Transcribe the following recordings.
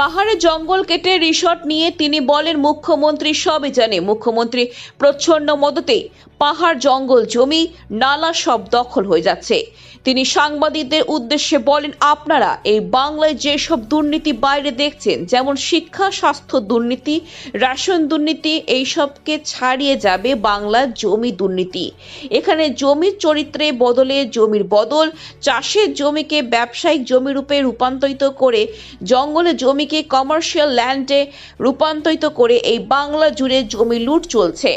পাহাড়ে জঙ্গল কেটে রিসর্ট নিয়ে তিনি বলেন, মুখ্যমন্ত্রী সবই জানে। মুখ্যমন্ত্রী প্রচ্ছন্ন মদতে পাহাড়, জঙ্গল, জমি, নালা সব দখল হয়ে যাচ্ছে। তিনি সাংবাদিকদের উদ্দেশ্যে বলেন, আপনারা এই বাংলায় যেসব দুর্নীতি বাইরে দেখছেন, যেমন শিক্ষা, স্বাস্থ্য দুর্নীতি, রেশন দুর্নীতি, এইসবকে ছাড়িয়ে যাবে বাংলার জমি দুর্নীতি। এখানে জমির চরিত্রে বদলে জমির বদল, চাষের জমিকে ব্যবসায়িক জমি রূপে রূপান্তরিত করে জঙ্গলে জমিকে কমার্শিয়াল ল্যান্ডে রূপান্তরিত করে এই বাংলা জুড়ে জমি লুট চলছে।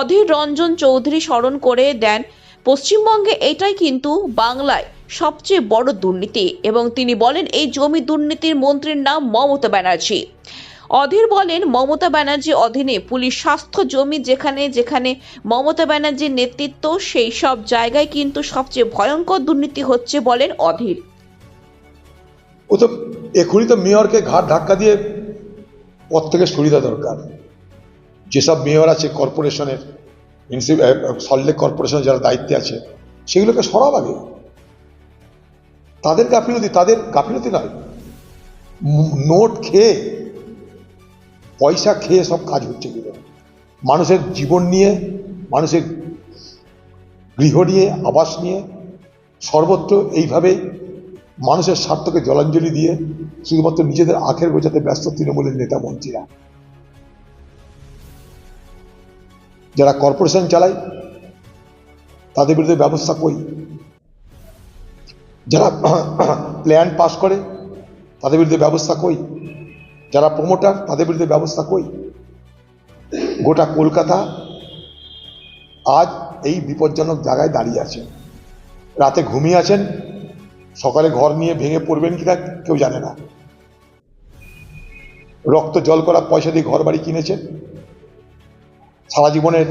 অধীর রঞ্জন চৌধুরী স্মরণ করে দেন, পশ্চিমবঙ্গে এটাই কিন্তু বাংলায় সবচেয়ে বড় দুর্নীতি। এবং তিনি বলেন, এই জমি দুর্নীতির মন্ত্রীর নাম মমতা ব্যানার্জি। অধীর বলেন, মমতা ব্যানার্জি অধীনে পুলিশ স্বাস্থ্য জমি যেখানে যেখানে মমতা ব্যানার্জির নেতৃত্ব, সেই সব জায়গায় কিন্তু সবচেয়ে ভয়ঙ্কর দুর্নীতি হচ্ছে বলেন অধীর। ও তো এখনই তো মেয়রকে ঘাট ধাক্কা দিয়ে পদ থেকে সরিয়ে দেওয়া দরকার। যেসব মেয়র আছে কর্পোরেশনের সল্টলেক কর্পোরেশনের যারা দায়িত্বে আছে, সেগুলোকে সরাব আগে। তাদের গাফিলতি তাদের গাফিলতি নয়। নোট খেয়ে, পয়সা খেয়ে সব কাজ হচ্ছে এগুলো মানুষের জীবন নিয়ে, মানুষের গৃহ নিয়ে, আবাস নিয়ে, সর্বত্র এইভাবে মানুষের স্বার্থকে জলাঞ্জলি দিয়ে শুধুমাত্র নিজেদের আখের বোঝাতে ব্যস্ত তৃণমূলের নেতা মন্ত্রীরা। যারা কর্পোরেশন চালায়, তাদের বিরুদ্ধে ব্যবস্থা কই? যারা প্ল্যান পাস করে, তাদের বিরুদ্ধে ব্যবস্থা কই? যারা প্রমোটার, তাদের বিরুদ্ধে ব্যবস্থা কই? গোটা কলকাতা আজ এই বিপজ্জনক জায়গায় দাঁড়িয়ে আছে। রাতে ঘুমিয়ে আছেন সকালে ঘর নিয়ে ভেঙে পড়বেন কিনা কেউ জানে না। রক্ত জল করা পয়সা দিয়ে ঘর বাড়ি কিনেছেন। সারা জীবনের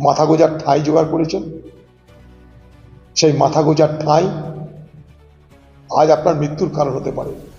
মাথা গোজার ঠাঁই জোগাড় করেছেন। সেই মাথা গোজার ঠাঁই আজ আপনার মৃত্যুর কারণ হতে পারে।